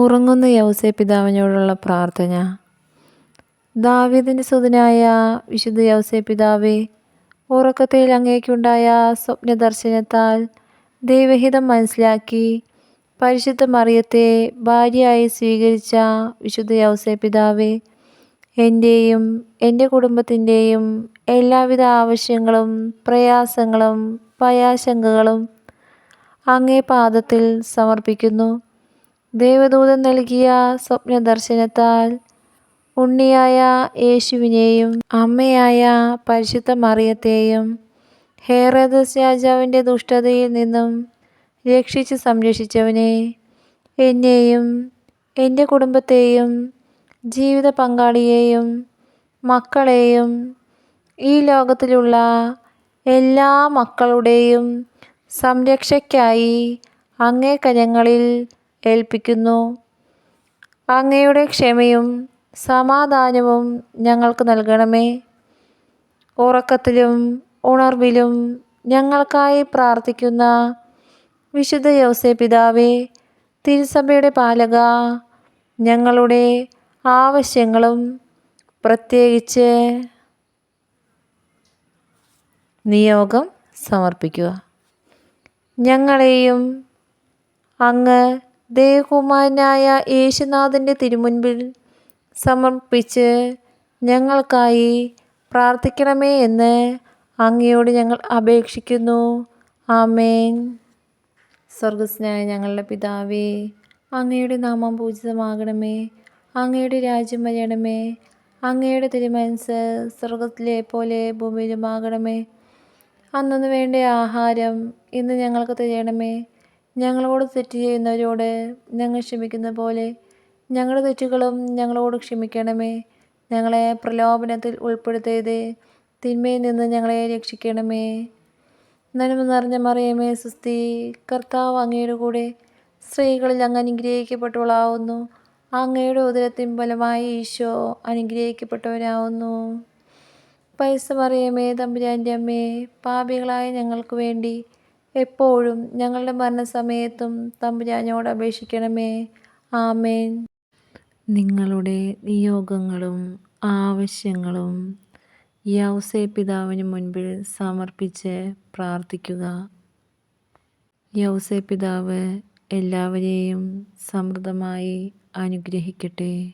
ഉറങ്ങുന്ന യൗസേ പിതാവിനോടുള്ള പ്രാർത്ഥന. ദാവീദിന്റെ സുതനായ വിശുദ്ധ യൗസേ പിതാവേ ഉറക്കത്തിൽ അങ്ങേക്കുണ്ടായ സ്വപ്ന ദർശനത്താൽ ദൈവഹിതം മനസ്സിലാക്കി പരിശുദ്ധ മറിയത്തെ ഭാര്യയായി സ്വീകരിച്ച വിശുദ്ധ യൗസേ പിതാവേ എന്റെയും എന്റെ കുടുംബത്തിന്റെയും എല്ലാവിധ ആവശ്യങ്ങളും പ്രയാസങ്ങളും ഭയാശങ്കകളും അങ്ങേ പാദത്തിൽ സമർപ്പിക്കുന്നു. ദേവദൂതൻ നൽകിയ സ്വപ്നദർശനത്താൽ ഉണ്ണിയായ യേശുവിനെയും അമ്മയായ പരിശുദ്ധ മറിയത്തെയും ഹേറദസ് രാജാവിന്റെ ദുഷ്ടതയിൽ നിന്നും രക്ഷിച്ച് സംരക്ഷിച്ചവനെ എന്നെയും എന്റെ കുടുംബത്തെയും ജീവിത പങ്കാളിയെയും മക്കളെയും ഈ ലോകത്തിലുള്ള എല്ലാ മക്കളുടെയും സംരക്ഷയ്ക്കായി അങ്ങേ കരങ്ങളിൽ ഏൽപ്പിക്കുന്നു. അങ്ങയുടെ ക്ഷമയും സമാധാനവും ഞങ്ങൾക്ക് നൽകണമേ. ഉറക്കത്തിലും ഉണർവിലും ഞങ്ങൾക്കായി പ്രാർത്ഥിക്കുന്ന വിശുദ്ധ യോസെ പിതാവേ തിരുസഭയുടെ പാലക ഞങ്ങളുടെ ആവശ്യങ്ങളും പ്രത്യേകിച്ച് നിയോഗം സമർപ്പിക്കുക. ഞങ്ങളെയും അങ്ങ് ദേവകുമാരനായ യേശുനാഥന്റെ തിരുമുൻപിൽ സമർപ്പിച്ച് ഞങ്ങൾക്കായി പ്രാർത്ഥിക്കണമേ എന്ന് അങ്ങയോട് ഞങ്ങൾ അപേക്ഷിക്കുന്നു. ആമേൻ. സ്വർഗസ്നായ ഞങ്ങളുടെ പിതാവേ അങ്ങയുടെ നാമം പൂജിതമാകണമേ അങ്ങയുടെ രാജ്യം വരണമേ അങ്ങയുടെ തിരുമനസ് സ്വർഗത്തിലെ പോലെ ഭൂമിയിലുമാകണമേ. അന്നു വേണ്ട ആഹാരം ഇന്ന് ഞങ്ങൾക്ക് തരണമേ. ഞങ്ങളോട് തെറ്റ് ചെയ്യുന്നവരോട് ഞങ്ങൾ ക്ഷമിക്കുന്ന പോലെ ഞങ്ങളുടെ തെറ്റുകളും ഞങ്ങളോട് ക്ഷമിക്കണമേ. ഞങ്ങളെ പ്രലോഭനത്തിൽ ഉൾപ്പെടുത്തിയത് തിന്മയിൽ നിന്ന് ഞങ്ങളെ രക്ഷിക്കണമേ. നന്മ നിറഞ്ഞ മറിയമേ സുസ്തി കർത്താവ് അങ്ങയുടെ കൂടെ സ്ത്രീകളിൽ അങ്ങ് അനുഗ്രഹിക്കപ്പെട്ടവളാവുന്നു. അങ്ങയുടെ ഉദരത്തിൻ ഫലമായി ഈശോ അനുഗ്രഹിക്കപ്പെട്ടവരാവുന്നു. പൈസ മറിയമേ തമ്പുരാന്റെ അമ്മേ പാപികളായ ഞങ്ങൾക്ക് വേണ്ടി എപ്പോഴും ഞങ്ങളുടെ മരണസമയത്തും തമ്പുരാനോട് അപേക്ഷിക്കണമേ. ആമേൻ. നിങ്ങളുടെ നിയോഗങ്ങളും ആവശ്യങ്ങളും യൗസേ പിതാവിന് മുൻപിൽ സമർപ്പിച്ച് പ്രാർത്ഥിക്കുക. യൗസേ പിതാവ് എല്ലാവരെയും സമൃദ്ധമായി അനുഗ്രഹിക്കട്ടെ.